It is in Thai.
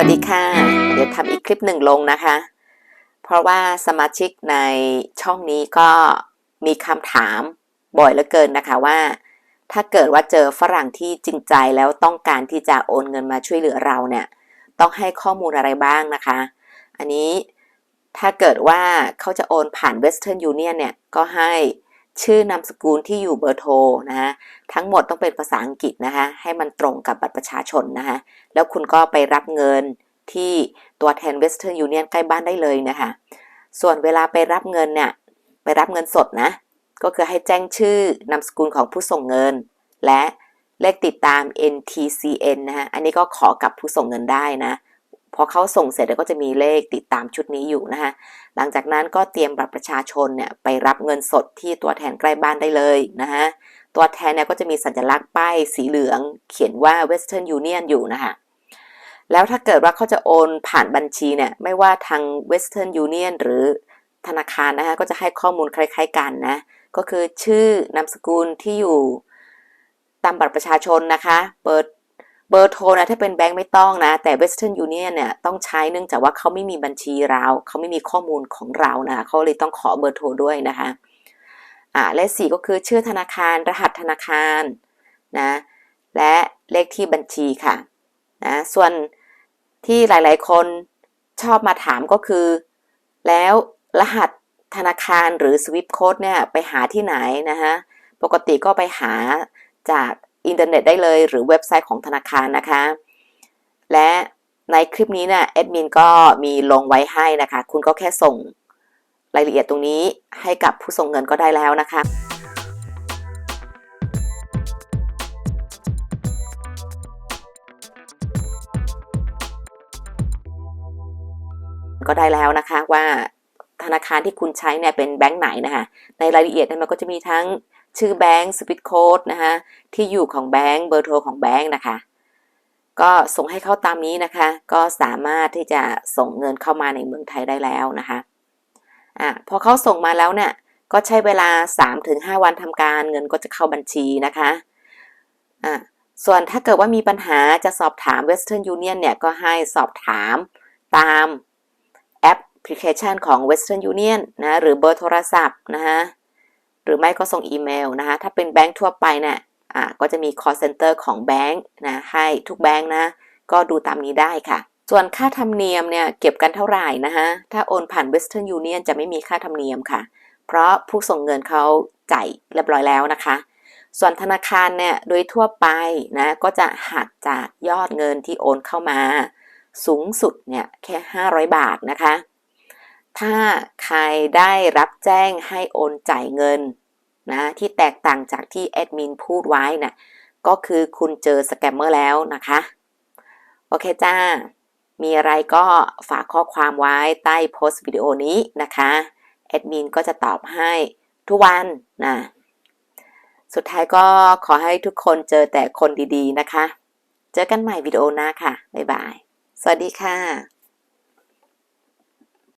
วัสดีค่ะ เดี๋ยวทำอีกคลิปหนึ่งลงนะคะ เพราะว่าสมาชิกในช่องนี้ก็มีคำถามบ่อยเหลือเกินนะคะว่า ถ้าเกิดว่าเจอฝรั่งที่จริงใจแล้วต้องการที่จะโอนเงินมาช่วยเหลือเราเนี่ย ต้องให้ข้อมูลอะไรบ้างนะคะ อันนี้ถ้าเกิดว่าเขาจะโอนผ่าน Western Union เนี่ยก็ให้ ชื่อนามสกุลที่อยู่เบอร์โทรนะคะทั้งหมดต้องเป็นภาษาอังกฤษนะคะให้มันตรงกับบัตรประชาชนนะคะแล้วคุณก็ไปรับเงินที่ตัวแทน Western Union ใกล้บ้านได้เลยนะคะส่วนเวลาไปรับเงินเนี่ยไปรับเงินสดนะ ก็คือให้แจ้งชื่อนามสกุลของผู้ส่งเงิน และเลขติดตาม NTCN นะฮะอันนี้ก็ขอกับผู้ส่งเงินได้นะ พอเขาส่งเสร็จแล้วก็จะมีเลขติดตามชุดนี้อยู่นะคะหลังจากนั้นก็เตรียมบัตรประชาชนเนี่ยไปรับเงินสดที่ตัวแทนใกล้บ้านได้เลยนะฮะตัวแทนเนี่ยก็จะมีสัญลักษณ์ป้ายสีเหลือง เขียนว่า Western Union อยู่นะคะแล้วถ้าเกิดว่าเขาจะโอนผ่านบัญชีเนี่ยไม่ว่าทาง Western Union หรือธนาคารนะคะก็จะให้ข้อมูลคล้าย ๆ กันนะก็คือชื่อนามสกุลที่อยู่ตามบัตรประชาชนนะคะ เบอร์ เบอร์โทรนะถ้าเป็นแบงก์ไม่ต้องนะ แต่ Western Union เนี่ยต้องใช้เนื่องจากว่าเขาไม่มีบัญชีเราเขาไม่มีข้อมูลของเรานะเขาเลยต้องขอเบอร์โทรด้วยนะคะอ่าและสี่ก็คือชื่อธนาคารรหัสธนาคารนะและเลขที่บัญชีค่ะนะส่วนที่หลายๆ คนชอบมาถามก็คือ แล้วรหัสธนาคารหรือ Swift Code เนี่ยไปหาที่ไหนนะคะปกติก็ไปหาจาก อินเทอร์เน็ตได้เลย หรือเว็บไซต์ของธนาคารนะคะ และในคลิปนี้เนี่ยแอดมินก็มีลงไว้ให้นะคะ คุณก็แค่ส่งรายละเอียดตรงนี้ให้กับผู้ส่งเงินก็ได้แล้วนะคะก็ได้แล้วนะคะว่าธนาคารที่คุณใช้เนี่ยเป็นแบงก์ไหนนะคะในรายละเอียดเนี่ยมันก็จะมีทั้ง ชื่อแบงก์สวิตโค้ดนะคะที่อยู่ของแบงก์เบอร์โทรของแบงก์นะคะ ก็ส่งให้เขาตามนี้นะคะ ก็สามารถที่จะส่งเงินเข้ามาในเมืองไทยได้แล้วนะคะอะพอเขาส่งมาแล้วเนี่ยก็ใช้เวลา 3-5 วันทำการเงินก็จะเข้าบัญชีนะคะอะส่วนถ้าเกิดว่ามีปัญหาจะสอบถาม Western Union เนี่ยก็ให้สอบถามตามแอปพลิเคชันของ Western Union นะหรือเบอร์โทรศัพท์นะคะ หรือไม่ก็ส่งอีเมลนะคะ ถ้าเป็นแบงค์ทั่วไปเนี่ยอ่าก็จะมี call center ของแบงค์นะให้ทุกแบงค์นะ ก็ดูตามนี้ได้ค่ะ ส่วนค่าธรรมเนียมเนี่ยเก็บกันเท่าไหร่นะคะถ้าโอนผ่าน Western Union จะไม่มีค่าธรรมเนียมค่ะ เพราะผู้ส่งเงินเขาจ่ายเรียบร้อยแล้วนะคะ ส่วนธนาคารเนี่ยโดยทั่วไปนะก็จะหักจากยอดเงินที่โอนเข้ามา สูงสุดเนี่ยแค่ 500 บาทนะคะ ถ้าใครได้รับแจ้งให้โอนจ่ายเงินนะที่แตกต่างจากที่แอดมินพูดไว้นะ่ะก็คือคุณเจอสแกมเมอร์แล้วนะคะ โอเคจ้า มีอะไรก็ฝากข้อความไว้ใต้โพสต์วิดีโอนี้นะคะแอดมินก็จะตอบให้ทุกวันนะสุดท้ายก็ขอให้ทุกคนเจอแต่คนดีๆนะคะ เจอกันใหม่วิดีโอหน้าค่ะ บ๊ายบาย สวัสดีค่ะ